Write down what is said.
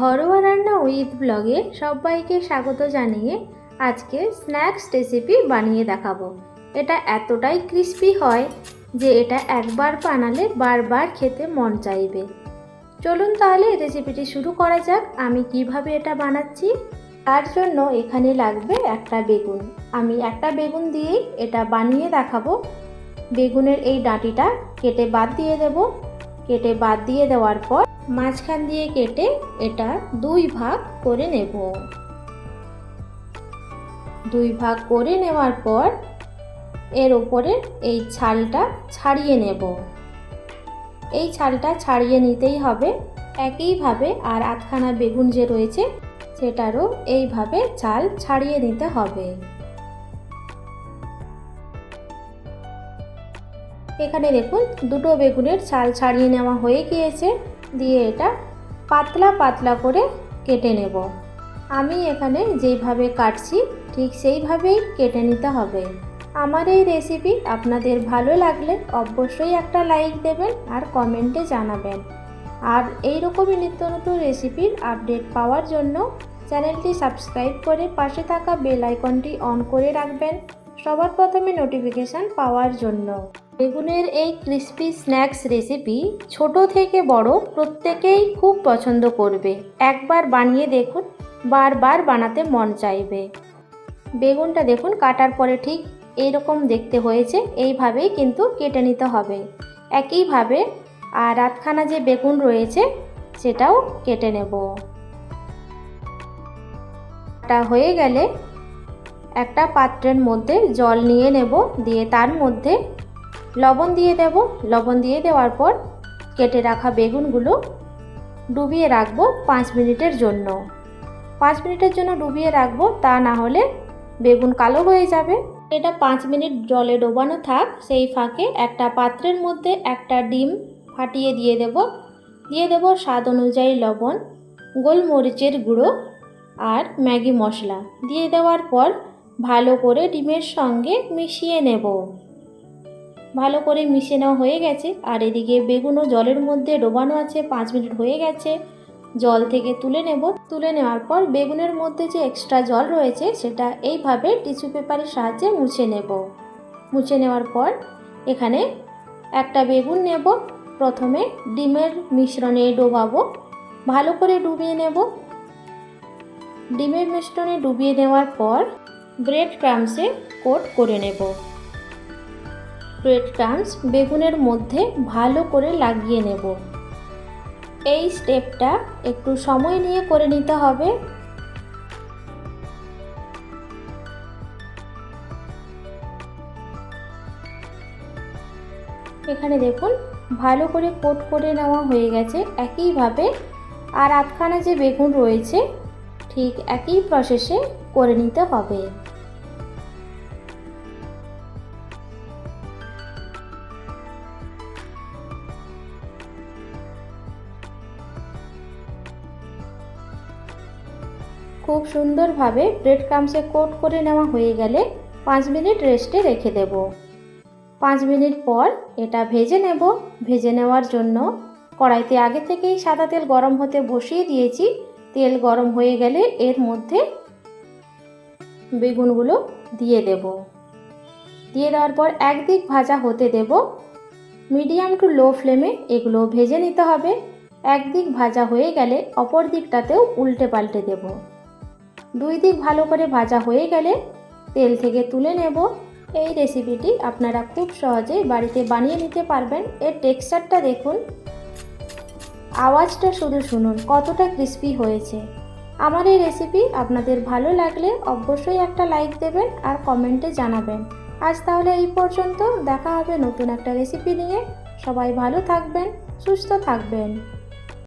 ঘরোয়া রান্না উইথ ব্লগে সবাইকে স্বাগত জানিয়ে আজকে স্ন্যাক্স রেসিপি বানিয়ে দেখাবো। এটা এতটাই ক্রিস্পি হয় যে এটা একবার বানালে বারবার খেতে মন চাইবে। চলুন তাহলে রেসিপিটি শুরু করা যাক, আমি কীভাবে এটা বানাচ্ছি। তার জন্য এখানে লাগবে একটা বেগুন। আমি একটা বেগুন দিয়েই এটা বানিয়ে দেখাবো। বেগুনের এই ডাঁটিটা কেটে বাদ দিয়ে দেব। কেটে বাদ দিয়ে দেওয়ার পর মাঝখান দিয়ে কেটে এটা দুই ভাগ করে নেব। দুই ভাগ করে নেওয়ার পর এর ওপরে এই ছালটা ছাড়িয়ে নেব। এই ছালটা ছাড়িয়ে নিতেই হবে। একইভাবে আর আধখানা বেগুন যে রয়েছে, সেটারও এইভাবে ছাল ছাড়িয়ে নিতে হবে। এখানে দেখুন, দুটো বেগুনের ছাল ছাড়িয়ে নেওয়া হয়ে গিয়েছে। দিয়ে এটা পাতলা পাতলা করে কেটে নেব। আমি এখানে যেইভাবে কাটছি, ঠিক সেইভাবেই কেটে নিতে হবে। আমার এই রেসিপি আপনাদের ভালো লাগলে অবশ্যই একটা লাইক দেবেন আর কমেন্টে জানাবেন। আর এই রকমই নিত্য নতুন রেসিপির আপডেট পাওয়ার জন্য চ্যানেলটি সাবস্ক্রাইব করে পাশে থাকা বেল আইকনটি অন করে রাখবেন। সবার প্রথমে নোটিফিকেশান পাওয়ার জন্য। বেগুনের এই ক্রিস্পি স্ন্যাক্স রেসিপি ছোট থেকে বড় প্রত্যেকেই খুব পছন্দ করবে। একবার বানিয়ে দেখুন, বারবার বানাতে মন চাইবে। বেগুনটা দেখুন কাটার পরে ঠিক এইরকম দেখতে হয়েছে, এইভাবেই কিন্তু কেটে নিতে হবে। একইভাবে আর রাতখানা যে বেগুন রয়েছে, সেটাও কেটে নেব। কাটা হয়ে গেলে একটা পাত্রের মধ্যে জল নিয়ে নেব, দিয়ে তার মধ্যে লবণ দিয়ে দেব। লবণ দিয়ে দেওয়ার পর কেটে রাখা বেগুনগুলো ডুবিয়ে রাখব পাঁচ মিনিটের জন্য। পাঁচ মিনিটের জন্য ডুবিয়ে রাখব, তা না হলে বেগুন কালো হয়ে যাবে। এটা পাঁচ মিনিট জলে ডোবানো থাক। সেই ফাঁকে একটা পাত্রের মধ্যে একটা ডিম ফাটিয়ে দিয়ে দেব। দিয়ে দেব স্বাদ অনুযায়ী লবণ, গোলমরিচের গুঁড়ো আর ম্যাগি মশলা। দিয়ে দেওয়ার পর ভালো করে ডিমের সঙ্গে মিশিয়ে নেব। ভালো করে মিশে নেওয়া হয়ে গেছে। আর এদিকে বেগুনও জলের মধ্যে ডোবানো আছে, পাঁচ মিনিট হয়ে গেছে। জল থেকে তুলে নেব। তুলে নেওয়ার পর বেগুনের মধ্যে যে এক্সট্রা জল রয়েছে, সেটা এইভাবে টিস্যু পেপারের সাহায্যে মুছে নেব। মুছে নেওয়ার পর এখানে একটা বেগুন নেব। প্রথমে ডিমের মিশ্রণে ডোবাবো। ভালো করে ডুবিয়ে নেব। ডিমের মিশ্রণে ডুবিয়ে নেওয়ার পর ব্রেড ক্রামসে কোট করে নেব। ব্রেড ক্রামস বেগুনের মধ্যে ভালো করে লাগিয়ে নেব। এই স্টেপটা একটু সময় নিয়ে করে নিতে হবে। এখানে দেখুন, ভালো করে কোট করে নেওয়া হয়ে গেছে একইভাবে। আর আধখানা যে বেগুন রয়েছে, ঠিক একই প্রসেসে করে নিতে হবে। খুব সুন্দরভাবে ব্রেড ক্রামসে কোট করে নেওয়া হয়ে গেলে পাঁচ মিনিট রেস্টে রেখে দেব। পাঁচ মিনিট পর এটা ভেজে নেব। ভেজে নেওয়ার জন্য কড়াইতে আগে থেকেই সাদা তেল গরম হতে বসিয়ে দিয়েছি। তেল গরম হয়ে গেলে এর মধ্যে বেগুনগুলো দিয়ে দেব। দিয়ে দেওয়ার পর একদিক ভাজা হতে দেব। মিডিয়াম টু লো ফ্লেমে এগুলো ভেজে নিতে হবে। একদিক ভাজা হয়ে গেলে অপর দিকটাতেও উল্টে পাল্টে দেব। দুই দিক ভালো করে ভাজা হয়ে গেলে তেল থেকে তুলে নেব। এই রেসিপিটি আপনারা খুব সহজেই বাড়িতে বানিয়ে নিতে পারবেন। এর টেক্সচারটা দেখুন। আওয়াজটা শুধু শুনুন, কতটা ক্রিস্পি হয়েছে। আমার এই রেসিপি আপনাদের ভালো লাগলে অবশ্যই একটা লাইক দেবেন আর কমেন্টে জানাবেন। আজ তাহলে এই পর্যন্ত, দেখা হবে নতুন একটা রেসিপি নিয়ে। সবাই ভালো থাকবেন, সুস্থ থাকবেন।